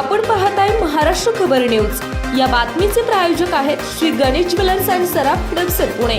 आपण पाहत आहे महाराष्ट्र खबर न्यूज. या बातमीचे प्रायोजक आहेत श्री गणेश ज्वेलर्स अँड सराफ हडपसर पुणे.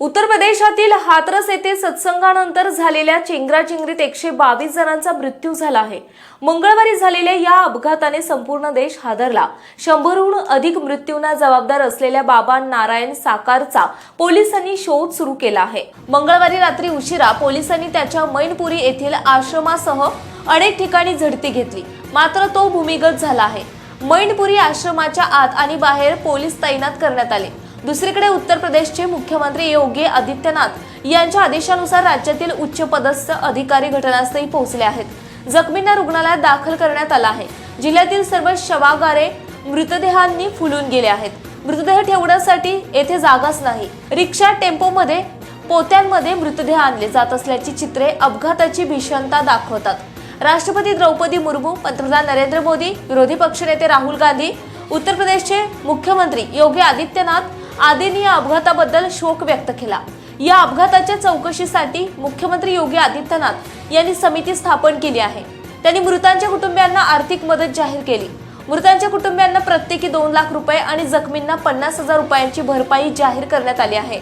उत्तर प्रदेशातील हाथरस येथे सत्संगानंतर झालेल्या चेंगराचेंगरीत एकशे बावीस जणांचा मृत्यू झाला आहे. मंगळवारी झालेल्या या अपघाताने संपूर्ण देश हादरला. शंभरहून अधिक मृत्यूंना जबाबदार असलेल्या बाबा नारायण साकारचा पोलिसांनी शोध सुरू केला आहे. मंगळवारी रात्री उशिरा पोलिसांनी त्याच्या मैनपुरी येथील आश्रमासह अनेक ठिकाणी झडती घेतली. मात्र तो भूमिगत झाला आहे. मैनपुरी आश्रमाच्या आत आणि बाहेर पोलीस तैनात करण्यात आले. दुसरीकडे उत्तर प्रदेशचे मुख्यमंत्री योगी आदित्यनाथ यांच्या आदेशानुसार राज्यातील उच्च पदस्थ अधिकारी घटनास्थळी पोहोचले आहेत. जखमींना रुग्णालयात दाखल करण्यात आला आहे. जिल्ह्यातील सर्व शवागारे मृतदेहांनी फुलून गेले आहेत. मृतदेह ठेवण्यासाठी येथे जागाच नाही. रिक्षा टेम्पोमध्ये पोत्यांमध्ये मृतदेह आणले जात असल्याची चित्रे अपघाताची भीषणता दाखवतात. राष्ट्रपती द्रौपदी मुर्मू पंतप्रधान नरेंद्र मोदी विरोधी पक्षनेते राहुल गांधी उत्तर प्रदेशचे मुख्यमंत्री योगी आदित्यनाथ आदींनी या अपघाताबद्दल शोक व्यक्त केला. या अपघाताच्या चौकशीसाठी मुख्यमंत्री योगी आदित्यनाथ यांनी समिती स्थापन केली आहे. त्यांनी मृतांच्या कुटुंबियांना आर्थिक मदत जाहीर केली. मृतांच्या कुटुंबियांना प्रत्येकी दोन लाख रुपये आणि जखमींना पन्नास हजार रुपयांची भरपाई जाहीर करण्यात आली आहे.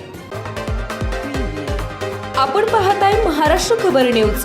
आपण पाहत आहे महाराष्ट्र खबर न्यूज.